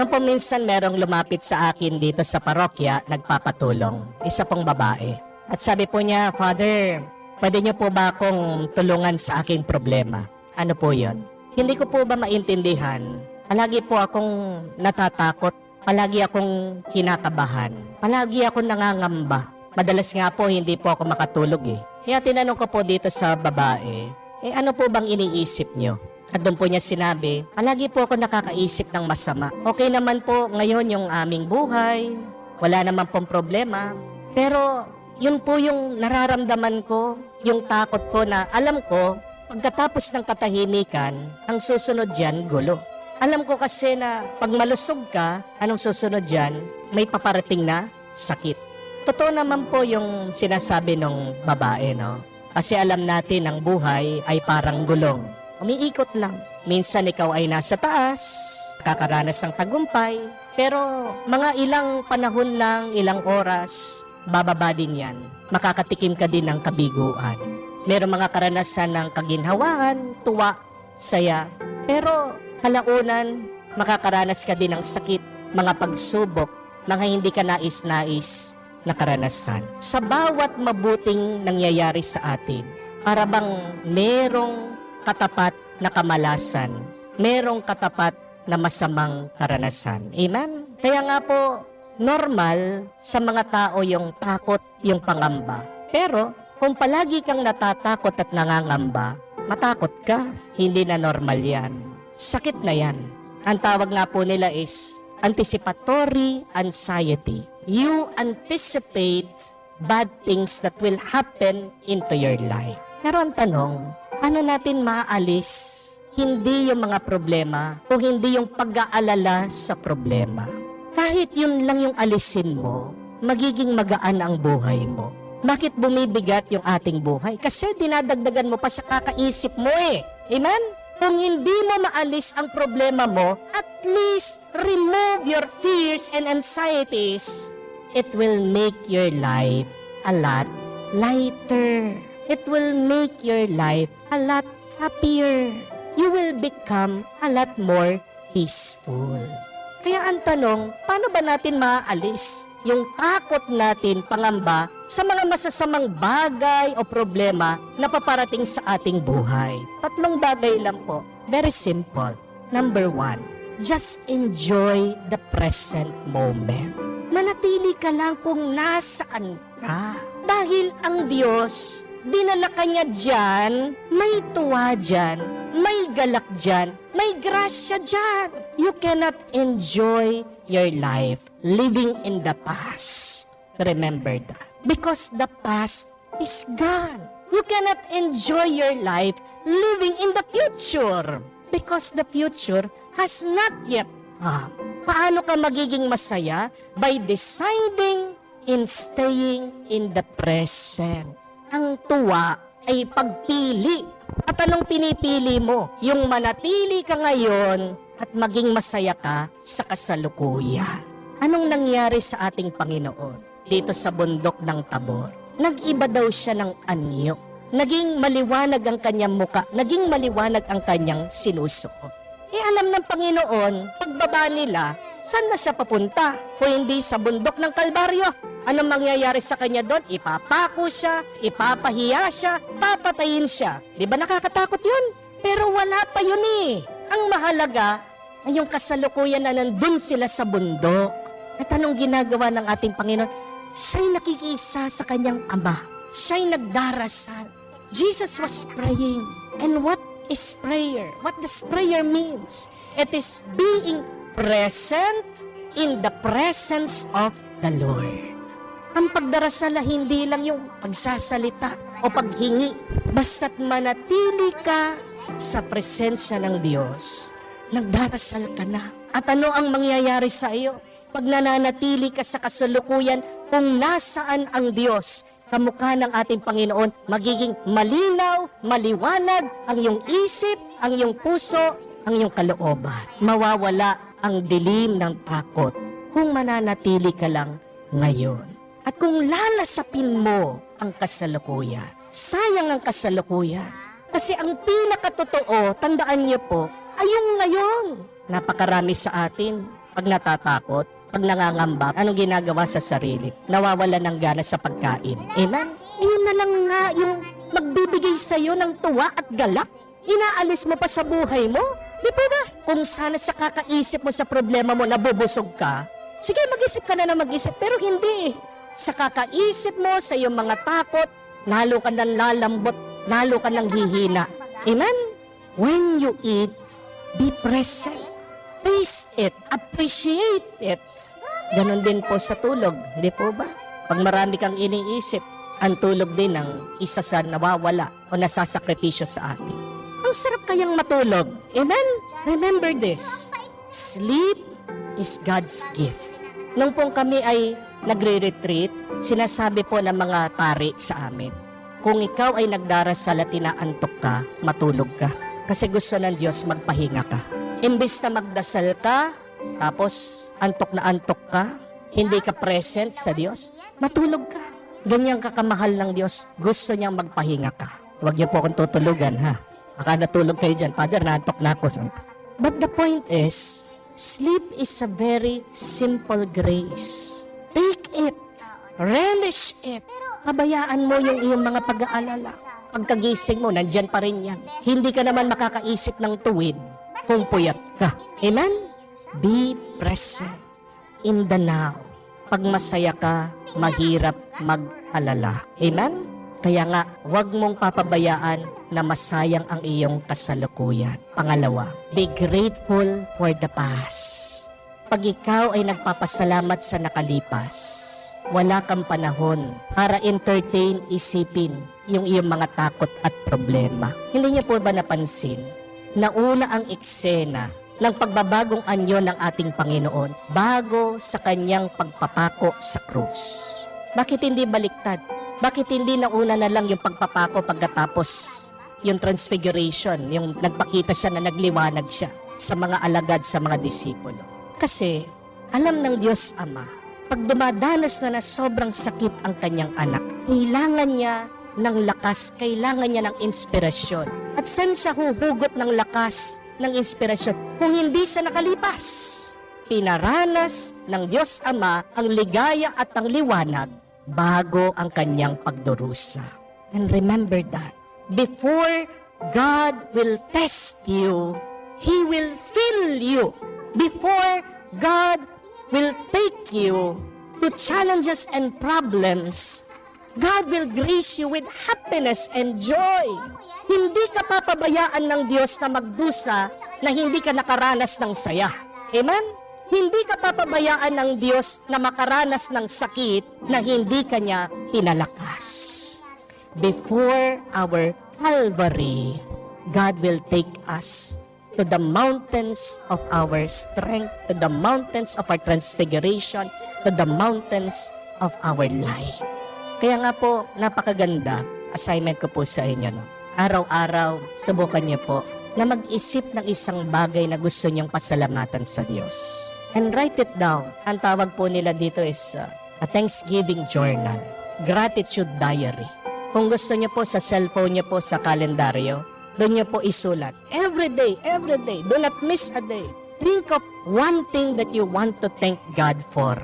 Nung po minsan merong lumapit sa akin dito sa parokya, nagpapatulong. Isa pong babae. At sabi po niya, Father, pwede niyo po ba akong tulungan sa aking problema? Ano po yon? Hindi ko po ba maintindihan? Palagi po akong natatakot. Palagi akong kinakabahan. Palagi akong nangangamba. Madalas nga po hindi po ako makatulog eh. Kaya tinanong ko po dito sa babae, eh ano po bang iniisip niyo? At doon po niya sinabi, palagi po ako nakakaisip ng masama. Okay naman po ngayon yung aming buhay. Wala naman pong problema. Pero yun po yung nararamdaman ko, yung takot ko na alam ko, pagkatapos ng katahimikan, ang susunod dyan, gulo. Alam ko kasi na pag malusog ka, anong susunod dyan, may paparating na sakit. Totoo naman po yung sinasabi ng babae, no? Kasi alam natin ang buhay ay parang gulong. Umiikot lang. Minsan ikaw ay nasa taas, kakaranas ng tagumpay, pero mga ilang panahon lang, ilang oras, bababa din yan. Makakatikim ka din ng kabiguan. Meron mga karanasan ng kaginhawaan, tuwa, saya, pero kalaunan, makakaranas ka din ng sakit, mga pagsubok, mga hindi ka nais-nais na karanasan. Sa bawat mabuting nangyayari sa atin, para bang merong katapat na kamalasan, merong katapat na masamang karanasan. Amen? Kaya nga po, normal sa mga tao yung takot, yung pangamba. Pero kung palagi kang natatakot at nangangamba, matakot ka, hindi na normal yan. Sakit na yan. Ang tawag nga po nila is anticipatory anxiety. You anticipate bad things that will happen into your life. Pero ang tanong, paano natin maaalis hindi yung mga problema o hindi yung pag-aalala sa problema? Kahit yun lang yung alisin mo, magiging magaan ang buhay mo. Bakit bumibigat yung ating buhay? Kasi dinadagdagan mo pa sa kakaisip mo eh. Amen? Kung hindi mo maalis ang problema mo, at least remove your fears and anxieties. It will make your life a lot lighter. It will make your life a lot happier. You will become a lot more peaceful. Kaya ang tanong, paano ba natin maaalis yung takot natin pangamba sa mga masasamang bagay o problema na paparating sa ating buhay? Tatlong bagay lang po. Very simple. Number one, just enjoy the present moment. Manatili ka lang kung nasaan ka. Dahil ang Diyos, dinala ka niya dyan, may tuwa dyan, may galak dyan, may grasya dyan. You cannot enjoy your life living in the past. Remember that. Because the past is gone. You cannot enjoy your life living in the future. Because the future has not yet come. Paano ka magiging masaya? By deciding in staying in the present. Ang tuwa ay pagpili. At anong pinipili mo? Yung manatili ka ngayon at maging masaya ka sa kasalukuyan. Anong nangyari sa ating Panginoon dito sa bundok ng Tabor? Nag-iba daw siya ng anyo. Naging maliwanag ang kanyang muka. Naging maliwanag ang kanyang sinusuot. Eh alam ng Panginoon, pagbaba nila, saan na siya papunta? Kung hindi sa bundok ng Kalbaryo. Anong mangyayari sa kanya doon? Ipapako siya, ipapahiya siya, papatayin siya. Di ba nakakatakot yun? Pero wala pa yun eh. Ang mahalaga ay yung kasalukuyan na nandun sila sa bundok. At anong ginagawa ng ating Panginoon? Siya'y nakikisa sa kanyang ama. Siya'y nagdarasal. Jesus was praying. And what is prayer? What does prayer means? It is being present in the presence of the Lord. Ang pagdarasal ay hindi lang yung pagsasalita o paghingi. Basta't manatili ka sa presensya ng Diyos, nagdarasal ka na. At ano ang mangyayari sa iyo? Pag nananatili ka sa kasalukuyan kung nasaan ang Diyos, kamukha ng ating Panginoon, magiging malinaw, maliwanag ang iyong isip, ang iyong puso, ang iyong kalooban. Mawawala ang dilim ng takot kung mananatili ka lang ngayon. At kung lalasapin mo ang kasalukuyan, sayang ang kasalukuyan. Kasi ang pinakatotoo, tandaan niyo po, ay yung ngayon. Napakarami sa atin pag natatakot, pag nangangamba, anong ginagawa sa sarili? Nawawala ng gana sa pagkain. Amen? Iyon na lang nga yung magbibigay sa'yo ng tuwa at galak. Inaalis mo pa sa buhay mo. Di ba ba? Kung sana sa kakaisip mo sa problema mo nabubusog ka, sige mag-isip ka na na mag-isip, pero hindi. Sa kakaisip mo sa iyong mga takot, lalo ka nang lalambot, lalo ka nang hihina. Amen? When you eat, be present. Taste it. Appreciate it. Ganon din po sa tulog. Di po ba? Pag marami kang iniisip, ang tulog din ang isa sa nawawala o nasasakripisyo sa atin. Ang sarap kayang matulog. Amen? Remember this. Sleep is God's gift. Nung pong kami ay nagre-retreat, sinasabi po ng mga pari sa amin, kung ikaw ay nagdarasal at inaantok ka, matulog ka. Kasi gusto ng Diyos magpahinga ka. Imbis na magdasal ka, tapos antok na antok ka, hindi ka present sa Diyos, matulog ka. Ganyan kakamahal ng Diyos, gusto niyang magpahinga ka. Huwag niyo po akong tutulugan, ha? Baka natulog kayo dyan, Father, naantok na ako. But the point is, sleep is a very simple grace. Take it. Relish it. Pabayaan mo yung iyong mga pag-aalala. Pagkagising mo, nandyan pa rin yan. Hindi ka naman makakaisip ng tuwid kung puyat ka. Amen? Be present in the now. Pag masaya ka, mahirap mag-alala. Amen? Kaya nga, huwag mong papabayaan na masayang ang iyong kasalukuyan. Pangalawa, be grateful for the past. Pag ikaw ay nagpapasalamat sa nakalipas, wala kang panahon para entertain, isipin yung iyong mga takot at problema. Hindi niyo po ba napansin? Nauna ang eksena ng pagbabagong anyo ng ating Panginoon bago sa kanyang pagpapako sa krus. Bakit hindi baliktad? Bakit hindi nauna na lang yung pagpapako pagkatapos yung transfiguration, yung nagpakita siya na nagliwanag siya sa mga alagad, sa mga disipulo. Kasi alam ng Diyos Ama, pag dumadanas na na sobrang sakit ang kanyang anak, kailangan niya ng lakas, kailangan niya ng inspirasyon. At saan siya huhugot ng lakas, ng inspirasyon? Kung hindi sa nakalipas. Pinaranas ng Diyos Ama ang ligaya at ang liwanag bago ang kanyang pagdurusa. And remember that, before God will test you, He will fill you. Before God will take you to challenges and problems, God will grace you with happiness and joy. Hindi ka papabayaan ng Diyos na magdusa na hindi ka nakaranas ng saya. Amen? Hindi ka papabayaan ng Diyos na makaranas ng sakit na hindi ka niya hinalakas. Before our Calvary, God will take us to the mountains of our strength, to the mountains of our transfiguration, to the mountains of our life. Kaya nga po, napakaganda, assignment ko po sa inyo. No? Araw-araw, subukan niyo po na mag-isip ng isang bagay na gusto niyong pasalamatan sa Diyos. And write it down. Ang tawag po nila dito is uh, a Thanksgiving Journal. Gratitude Diary. Kung gusto niyo po sa cellphone niyo po sa kalendaryo, doon niyo po isulat. Every day, every day. Do not miss a day. Think of one thing that you want to thank God for.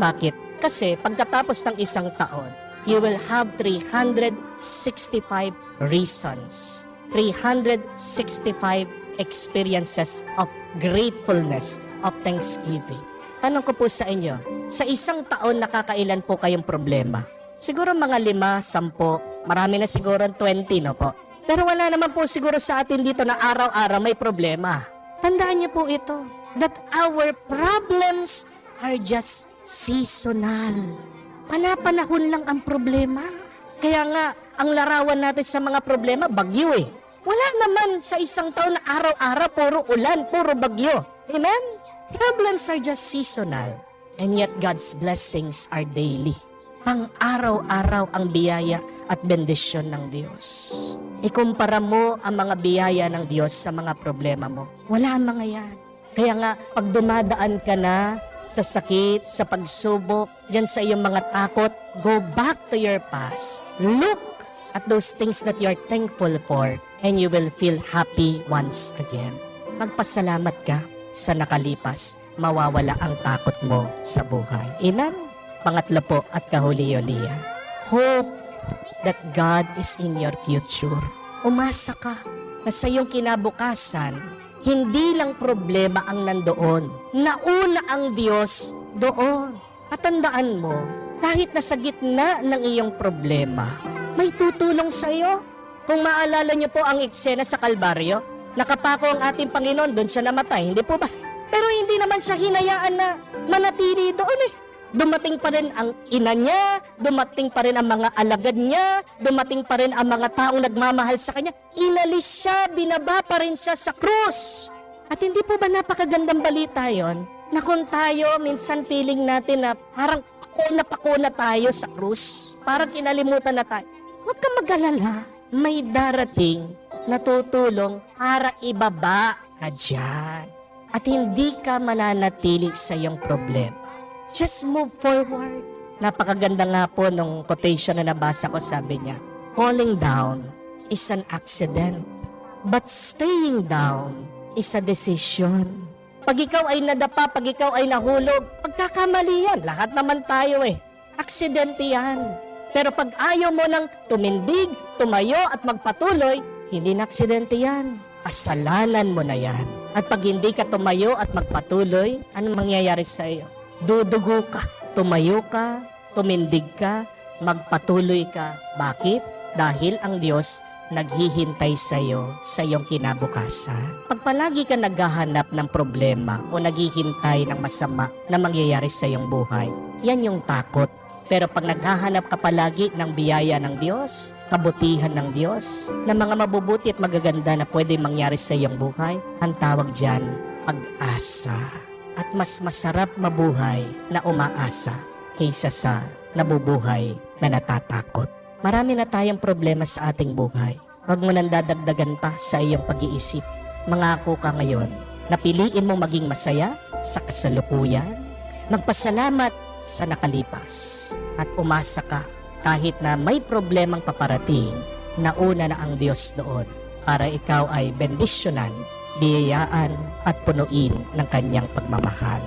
Bakit? Kasi pagkatapos ng isang taon, you will have 365 reasons. 365 experiences of gratefulness, of thanksgiving. Tanong ko po sa inyo, sa isang taon nakakailan po kayong problema? Siguro mga lima, sampo, marami na siguro 20, no po? Pero wala naman po siguro sa atin dito na araw-araw may problema. Tandaan niyo po ito, that our problems are just seasonal. Panapanahon lang ang problema. Kaya nga, ang larawan natin sa mga problema, bagyo eh. Wala naman sa isang taon na araw-araw puro ulan, puro bagyo. Amen? Problems are just seasonal. And yet God's blessings are daily. Pang araw-araw ang biyaya at bendisyon ng Diyos. Ikumpara mo ang mga biyaya ng Diyos sa mga problema mo. Wala ang mga yan. Kaya nga, pag dumadaan ka na sa sakit, sa pagsubok, dyan sa iyong mga takot, go back to your past. Look at those things that you're thankful for and you will feel happy once again. Magpasalamat ka sa nakalipas, mawawala ang takot mo sa buhay. Amen? Pangatlo po at kahuli-yulihan. Hope that God is in your future. Umasa ka na sa iyong kinabukasan, hindi lang problema ang nandoon. Nauna ang Diyos doon. At tandaan mo, kahit nasa gitna ng iyong problema, may tutulong sa iyo. Kung maalala niyo po ang eksena sa Kalbaryo, nakapako ang ating Panginoon, doon siya namatay, hindi po ba? Pero hindi naman siya hinayaan na manatili doon eh. Dumating pa rin ang ina niya, dumating pa rin ang mga alagad niya, dumating pa rin ang mga taong nagmamahal sa kanya. Inalis siya, binaba pa rin siya sa krus. At hindi po ba napakagandang balita yon? Na kung tayo, minsan feeling natin na parang pako na pako na tayo sa krus. Parang kinalimutan na tayo. Huwag ka mag-alala. May darating na tutulong para ibaba ka dyan. At hindi ka mananatili sa iyong problema. Just move forward. Napakaganda nga po nung quotation na nabasa ko, sabi niya, Falling down is an accident, but staying down is a decision. Pag ikaw ay nadapa, pag ikaw ay nahulog, pagkakamali yan. Lahat naman tayo eh. Aksidente yan. Pero pag ayaw mo nang tumindig, tumayo at magpatuloy, hindi na aksidente yan. Kasalanan mo na yan. At pag hindi ka tumayo at magpatuloy, anong mangyayari sa iyo? Dudugo ka. Tumayo ka, tumindig ka, magpatuloy ka. Bakit? Dahil ang Diyos naghihintay sa iyo sa iyong kinabukasan. Pag palagi ka naghahanap ng problema o naghihintay ng masama na mangyayari sa iyong buhay, yan yung takot. Pero pag naghahanap ka palagi ng biyaya ng Diyos, kabutihan ng Diyos, na mga mabubuti at magaganda na pwede mangyari sa iyong buhay, ang tawag dyan, pag-asa. At mas masarap mabuhay na umaasa kaysa sa nabubuhay na natatakot. Marami na tayong problema sa ating buhay. Huwag mo nang dadagdagan pa sa iyong pag-iisip. Mangako ka ngayon na piliin mo maging masaya sa kasalukuyan. Magpasalamat sa nakalipas at umasa ka kahit na may problemang paparating, nauna na ang Diyos doon para ikaw ay bendisyonan, biyayaan at punuin ng kanyang pagmamahal.